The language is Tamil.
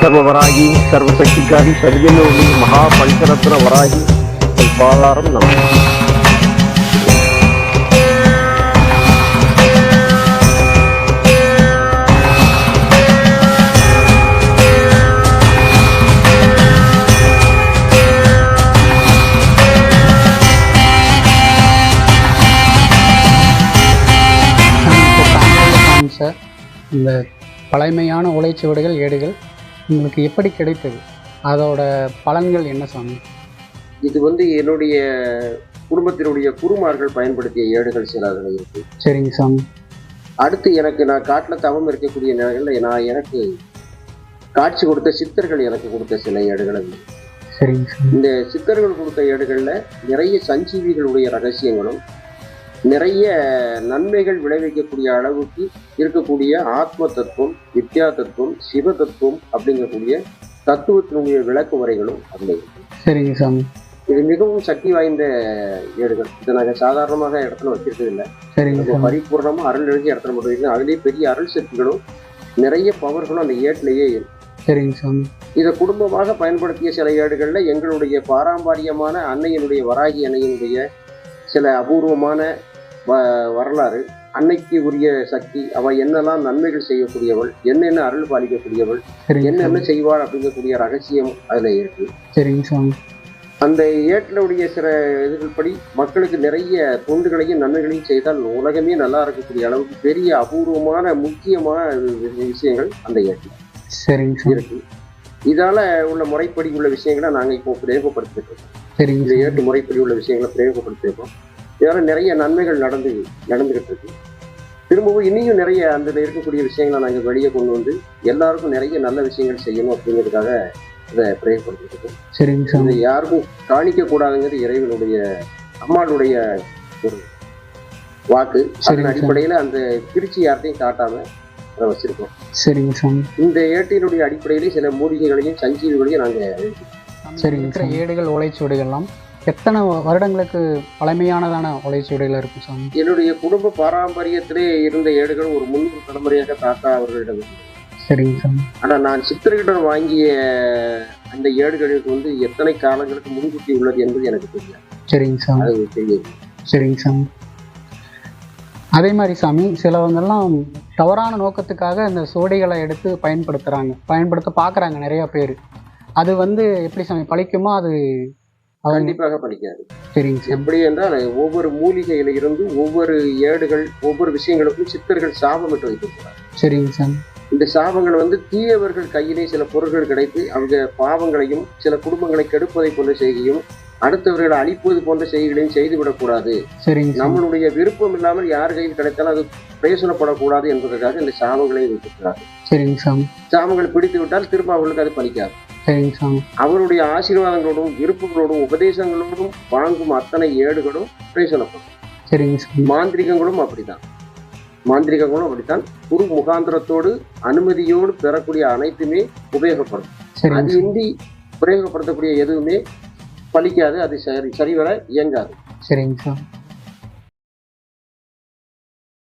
சர்வவராகி சர்வசக்திகாரி சர்வனோடி மகா பஞ்சரத்ன வராகி பாதாரம் நம. இந்த பழமையான ஓலைச்சுவடிகள் ஏடுகள் உங்களுக்கு எப்படி கிடைத்தது? அதோட பலன்கள் என்ன சாமி? இது வந்து என்னுடைய குடும்பத்தினுடைய குருமார்கள் பயன்படுத்திய ஏடுகள் சில அதில் இருக்கு. சரிங்க சாமி. அடுத்து எனக்கு நான் காட்டில் தவம் இருக்கக்கூடிய நேரங்களில் நான் எனக்கு காட்சி கொடுத்த சித்தர்கள் எனக்கு கொடுத்த சில ஏடுகள் இந்த சித்தர்கள் கொடுத்த ஏடுகளில் நிறைய சஞ்சீவிகளுடைய ரகசியங்களும் நிறைய நன்மைகள் விளைவிக்கக்கூடிய அளவுக்கு இருக்கக்கூடிய ஆத்ம தத்துவம் வித்யா தத்துவம் சிவ தத்துவம் அப்படிங்கக்கூடிய தத்துவத்தினுடைய விளக்கு அதில் இருக்கு. சரிங்க சாமி. இது மிகவும் சக்தி வாய்ந்த ஏடுகள். இதை நாங்கள் சாதாரணமாக இடத்துல வச்சிருக்கிறது இல்லை. சரிங்க ரொம்ப சாமி. பரிபூர்ணமா அருள் எழுதி இடத்துல மட்டும் இருக்கு. அதுலேயே பெரிய அருள் சக்திகளும் நிறைய பவர்களும் அந்த ஏட்டிலேயே இருக்கு. சரிங்க சாமி. இதை குடும்பமாக பயன்படுத்திய சில ஏடுகளில் எங்களுடைய பாரம்பரியமான அன்னையினுடைய வராகி அன்னையினுடைய சில அபூர்வமான வரலாறு அன்னைக்கு உரிய சக்தி அவ என்னெல்லாம் நன்மைகள் செய்யக்கூடியவள் என்னென்ன அருள் பாலிக்கக்கூடியவள் என்னென்ன செய்வாள் அப்படிங்கக்கூடிய ரகசியம் அதுல இருக்கு. சரிங்க சாமி. அந்த ஏட்டிலுடைய சில இதுகள் படி மக்களுக்கு நிறைய தொண்டுகளையும் நன்மைகளையும் செய்தால் உலகமே நல்லா இருக்கக்கூடிய அளவுக்கு பெரிய அபூர்வமான முக்கியமான விஷயங்கள் அந்த ஏட்டில் சரிங்க இருக்கு. இதால உள்ள முறைப்படி உள்ள விஷயங்களை நாங்க இப்போ பிரயோகப்படுத்திட்டு இருக்கோம். சரிங்க இந்த ஏட்டு முறைப்படி உள்ள விஷயங்களை பிரயோகப்படுத்திருக்கோம். இதால நிறைய நன்மைகள் நடந்து நடந்துகிட்டு இருக்கு திரும்பவும் இனியும் நிறைய அந்த இருக்கக்கூடிய விஷயங்களை நாங்கள் வெளியே கொண்டு வந்து எல்லாருக்கும் நிறைய நல்ல விஷயங்கள் செய்யணும் அப்படிங்கிறதுக்காக இதை இருக்கோம் சரிங்க இதை சாமி யாருக்கும் காணிக்க கூடாதுங்கிறது இறைவனுடைய அம்மாளுடைய ஒரு வாக்கு. அதன் சரிங்க. அடிப்படையில அந்த பிரிச்சு யார்ட்டையும் காட்டாம அதை வச்சிருக்கோம். சரிங்க சாமி இந்த ஏட்டினுடைய அடிப்படையிலே சில மூலிகைகளையும் சஞ்சீவிகளையும் நாங்க சரிங்க ஏடுகள் ஓலைச்சுவடிகள்லாம் எத்தனை வருடங்களுக்கு பழமையானதான ஓலைச்சுவடிகள் இருக்கும் சாமி? என்னுடைய குடும்ப பாரம்பரியத்திலே இருந்த ஏடுகள் ஒரு முன்னூறு தலைமுறையாக தாத்தா அவர்களிடம். சரிங்க சாமி. ஆனா நான் சித்தர்களிடம் வாங்கிய அந்த ஏடுகளுக்கு வந்து எத்தனை காலங்களுக்கு முன்கூட்டி உள்ளது என்பது எனக்கு தெரியாது. சரிங்க சாமி. அது தெரியாது. சரிங்க சாமி. அதே மாதிரி சாமி சிலவங்கெல்லாம் தவறான நோக்கத்துக்காக இந்த சோடிகளை எடுத்து பயன்படுத்துகிறாங்க பயன்படுத்த பார்க்குறாங்க நிறைய பேர். அது வந்து எப்படி சாமி பழிக்குமா அது கண்டிப்பாக படிக்காது. சரிங்க எப்படி என்றால் ஒவ்வொரு மூலிகையில இருந்து ஒவ்வொரு ஏடுகள் ஒவ்வொரு விஷயங்களுக்கும் சித்தர்கள் சாபமிட்டு வைத்திருக்கிறார் சரிங்க சாமி இந்த சாபங்கள் வந்து தீயவர்கள் கையிலே சில பொருட்கள் கிடைத்து அவங்க பாவங்களையும் சில குடும்பங்களை கெடுப்பதை போன்ற செய்கையும் அடுத்தவர்களை அழிப்பது போன்ற செய்திகளையும் செய்துவிடக்கூடாது. நம்மளுடைய விருப்பம் இல்லாமல் யார் கையில் கிடைத்தாலும் அது பிரயோசனப்படக்கூடாது என்பதற்காக இந்த சாபங்களை வைத்திருக்கிறார் சாபங்கள் பிடித்து விட்டால் திரும்ப அவர்களுக்கு அது பலிக்காது. அவருடைய ஆசீர்வாதங்களோடும் விருப்பங்களோடும் உபதேசங்களோடும் வாங்கும் அத்தனை ஏடுகளும் பிரயோசனப்படும் சரிங்க மாந்திரிகங்களும் அப்படித்தான். மாந்திரிகங்களும் அப்படித்தான். குரு முகாந்திரத்தோடு அனுமதியோடு பெறக்கூடிய அனைத்துமே உபயோகப்படும். அது சாமி. இன்றி பிரயோகப்படுத்தக்கூடிய எதுவுமே பலிக்காது அது சரி சரிவர இயங்காது. சரிங்க சாமி.